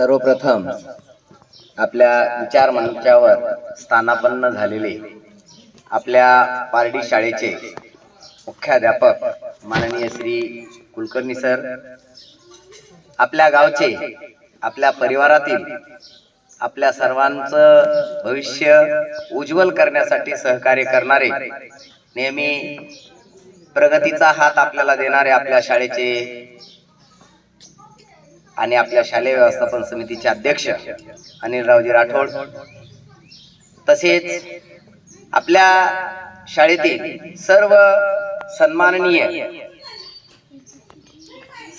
सर्वप्रथम आपल्या विचार मंचावर स्थानापन्न झालेले आपल्या पारडी शाळेचे मुख्याध्यापक माननीय श्री कुलकर्णी सर आपल्या गावचे आपल्या परिवारातील आपल्या सर्वांचं भविष्य उज्ज्वल करण्यासाठी सहकार्य करणारे नेहमी प्रगतीचा हात आपल्याला देणारे आपल्या शाळेचे आणि आपल्या शालेय व्यवस्थापन समितीचे अध्यक्ष अनिलरावजी राठोड. तसेच आपल्या शाळेतील सर्व सन्माननीय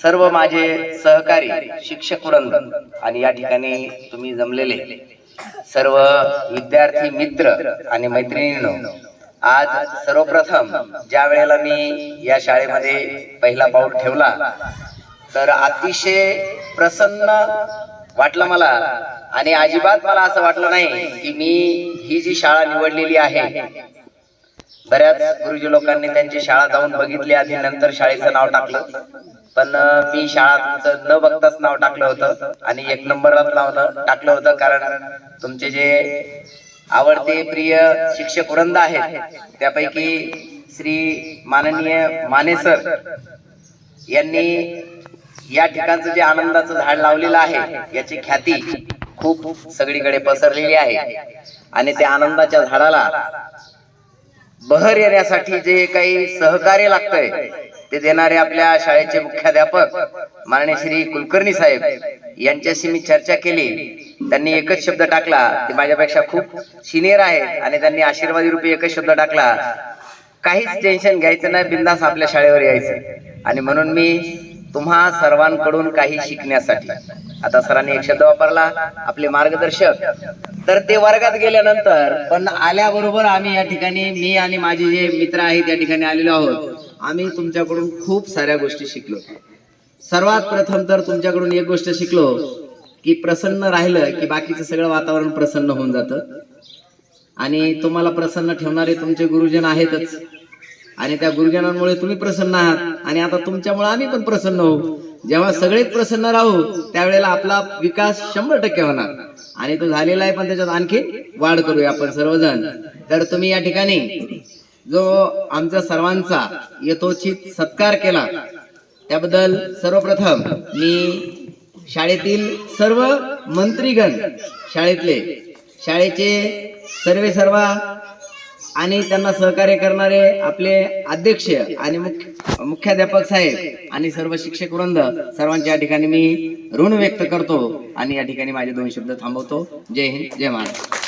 सर्व माझे सहकारी शिक्षक वृंद आणि या ठिकाणी तुम्ही जमलेले सर्व विद्यार्थी मित्र आणि मैत्रिणींनो आज सर्वप्रथम ज्या वेळेला मी या शाळेमध्ये पहिला पाऊल ठेवला तर अतिशय प्रसन्न वाटलं मला. आणि अजिबात मला असं वाटलं नाही की मी ही जी शाळा निवडलेली आहे बऱ्याच गुरुजी लोकांनी त्यांची शाळा जाऊन बघितली आधी नंतर शाळेचं नाव टाकलं. पण मी शाळा न बघताच नाव टाकलं होतं आणि एक नंबरलाच नाव टाकलं होतं कारण तुमचे जे आवडते प्रिय शिक्षक वृंद आहेत त्यापैकी श्री माननीय माने सर यांनी या ठिकाणचं जे आनंदाचं झाड लावलेलं आहे याची ख्याती खूप सगळीकडे पसरलेली आहे. आणि त्या आनंदाच्या झाडाला बहर येण्यासाठी जे काही सहकार्य लागतंय ते देणारे आपल्या शाळेचे मुख्याध्यापक माननीय श्री कुलकर्णी साहेब यांच्याशी मी चर्चा केली. त्यांनी एकच शब्द टाकला ते माझ्यापेक्षा खूप सिनियर आहे आणि त्यांनी आशीर्वादी रूपी एकच शब्द टाकला काहीच टेन्शन घ्यायचं नाही बिंदास आपल्या शाळेवर यायचं. आणि म्हणून मी तुम्हा सर्वांकडून काही शिकण्यासाठी. आता सरांनी एक शब्द वापरला आपले मार्गदर्शक. तर ते वर्गात गेल्यानंतर पण आल्याबरोबर आम्ही या ठिकाणी मी आणि माझे जे मित्र आहेत या ठिकाणी आलेलो आहोत आम्ही तुमच्याकडून खूप साऱ्या गोष्टी शिकलो. सर्वात प्रथम तर तुमच्याकडून एक गोष्ट शिकलो की प्रसन्न राहिलं की बाकीचं सगळं वातावरण प्रसन्न होऊन जातं. आणि तुम्हाला प्रसन्न ठेवणारे तुमचे गुरुजन आहेतच. आणि त्या गुरुजनांमुळे तुम्ही प्रसन्न आहात. आणि आता तुमच्यामुळे आम्ही पण प्रसन्न होऊ. जेव्हा सगळेच प्रसन्न राहू त्यावेळेला आपला विकास शंभर टक्के होणार. आणि तो झालेला आहे पण त्याच्यात आणखी वाढ करूया आपण सर्वजण. तर तुम्ही या ठिकाणी जो आमच्या सर्वांचा यथोचित सत्कार केला त्याबद्दल सर्वप्रथम मी शाळेतील सर्व मंत्रीगण शाळेतले शाळेचे सर्वे सर्व आणि त्यांना सहकार्य करणारे आपले अध्यक्ष आणि मुख्य मुख्याध्यापक साहेब आणि सर्व शिक्षक वृंद सर्वांच्या या ठिकाणी मी ऋण व्यक्त करतो आणि या ठिकाणी माझे दोन शब्द थांबवतो. जय हिंद जय महाराष्ट्र.